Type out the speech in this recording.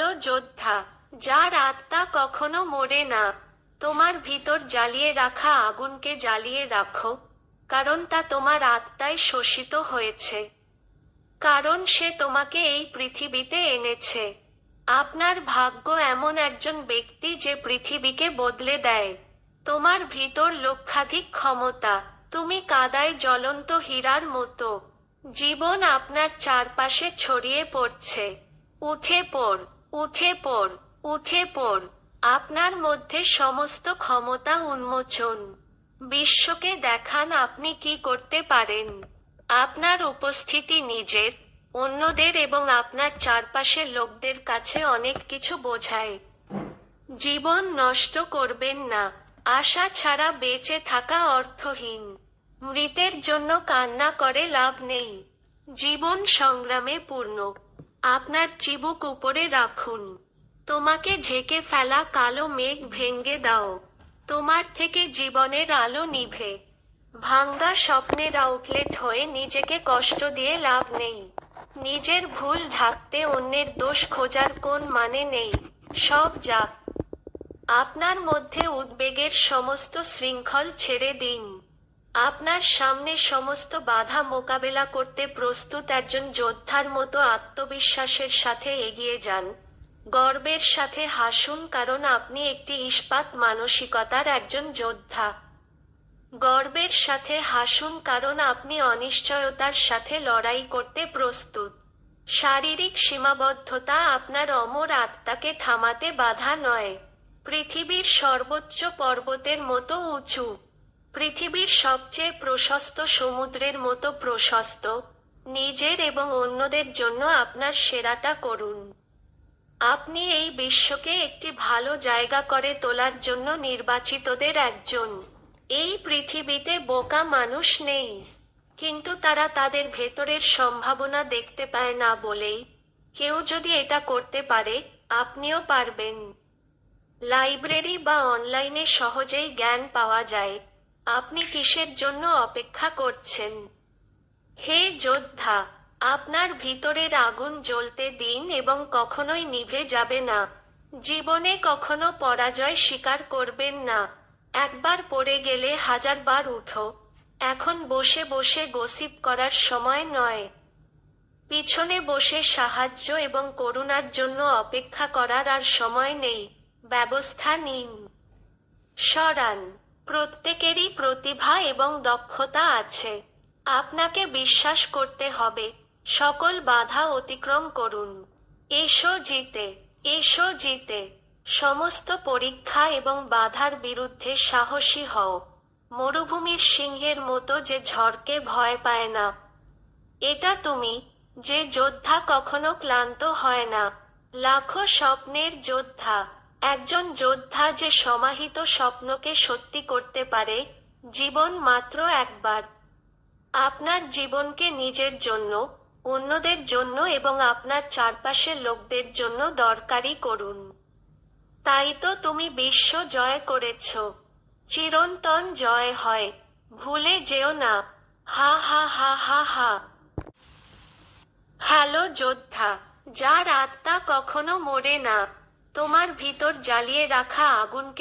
Hello যোদ্ধা, যার আত্মা কখনো মরে না। তোমার ভিতর জ্বালিয়ে রাখা আগুনকে জ্বালিয়ে রাখো, কারণ তা তোমার আত্মায় শোষিত হয়েছে। কারণ সে তোমাকে এই পৃথিবীতে এনেছে। আপনার ভাগ্য এমন একজন ব্যক্তি যে পৃথিবীকে বদলে দেয়। তোমার ভিতর লক্ষাধিক ক্ষমতা, তুমি কাদায় জ্বলন্ত হীরার মতো। জীবন আপনার চারপাশে ছড়িয়ে পড়ছে। উঠে পড়। উঠে পড় উঠে পড়। আপনার মধ্যে সমস্ত ক্ষমতা উন্মোচন। বিশ্বকে দেখান আপনি কি করতে পারেন। আপনার উপস্থিতি নিজের, অন্যদের এবং আপনার চারপাশের লোকদের কাছে অনেক কিছু বোঝায়। জীবন নষ্ট করবেন না। আশা ছাড়া বেঁচে থাকা অর্থহীন। মৃতের জন্য কান্না করে লাভ নেই। জীবন সংগ্রামে পূর্ণ। আপনার চিবুক উপরে রাখুন। তোমাকে ঢেকে ফেলা কালো মেঘ ভেঙ্গে দাও। তোমার থেকে জীবনের আলো নিভে। ভাঙ্গা স্বপ্নের আউটলেট হয়ে নিজেকে কষ্ট দিয়ে লাভ নেই। নিজের ভুল ঢাকতে অন্যের দোষ খোঁজার কোন মানে নেই। সব যাক। আপনার মধ্যে উদ্বেগের সমস্ত শৃঙ্খল ছেড়ে দিন। আপনার সামনে সমস্ত বাধা মোকাবেলা করতে প্রস্তুত একজন যোদ্ধার মতো আত্মবিশ্বাসের সাথে এগিয়ে যান। গর্বের সাথে হাসুন কারণ আপনি একটি ইস্পাত মানসিকতার একজন যোদ্ধা। গর্বের সাথে হাসুন কারণ আপনি অনিশ্চয়তার সাথে লড়াই করতে প্রস্তুত। শারীরিক সীমাবদ্ধতা আপনার অমর আত্মাকে থামাতে বাধা নয়। পৃথিবীর সর্বোচ্চ পর্বতের মতো উঁচু। পৃথিবীর সবচেয়ে প্রশস্ত সমুদ্রের মতো প্রশস্ত, নিজের এবং অন্যদের জন্য আপনার সেরাটা করুন। আপনি এই বিশ্বকে একটি ভালো জায়গা করে তোলার জন্য নির্বাচিতদের একজন। এই পৃথিবীতে বোকা মানুষ নেই, কিন্তু তারা তাদের ভেতরের সম্ভাবনা দেখতে পায় না বলেই কেউ যদি এটা করতে পারে, আপনিও পারবেন। লাইব্রেরি বা অনলাইনে সহজেই জ্ঞান পাওয়া যায়। আপনি কিসের জন্য অপেক্ষা করছেন? হে যোদ্ধা, আপনার ভিতরের আগুন জ্বলতে দিন এবং কখনোই নিভে যাবে না। জীবনে কখনো পরাজয় স্বীকার করবেন না। একবার পড়ে গেলে হাজারবার উঠো। এখন বসে বসে গসিপ করার সময় নয়। পিছনে বসে সাহায্য এবং করুণার জন্য অপেক্ষা করার আর সময় নেই। ব্যবস্থা নিন। সরান। প্রত্যেকেরই প্রতিভা এবং দক্ষতা আছে। আপনাকে বিশ্বাস করতে হবে। সকল বাধা অতিক্রম করুন। এসো জিতে এসো জিতে। সমস্ত পরীক্ষা এবং বাধার বিরুদ্ধে সাহসী হও। মরুভূমির সিংহের মতো যে ঝড়কে ভয় পায় না। এটা তুমি, যে যোদ্ধা কখনো ক্লান্ত হয় না। লাখো স্বপ্নের যোদ্ধা। একজন যোদ্ধা যে সমাহিত স্বপ্নকে সত্যি করতে পারে, জীবন মাত্র একবার। আপনার জীবনকে নিজের জন্য, অন্যদের জন্য এবং আপনার চারপাশের লোকদের জন্য দরকারি করুন। তাই তো তুমি বিশ্ব জয় করেছ। চিরন্তন জয় হয়। ভুলে যেও না। হা হা হা হা হা। হ্যালো যোদ্ধা, যার আত্মা কখনো মরে না। তোমার ভিতর জ্বালিয়ে রাখা আগুনকে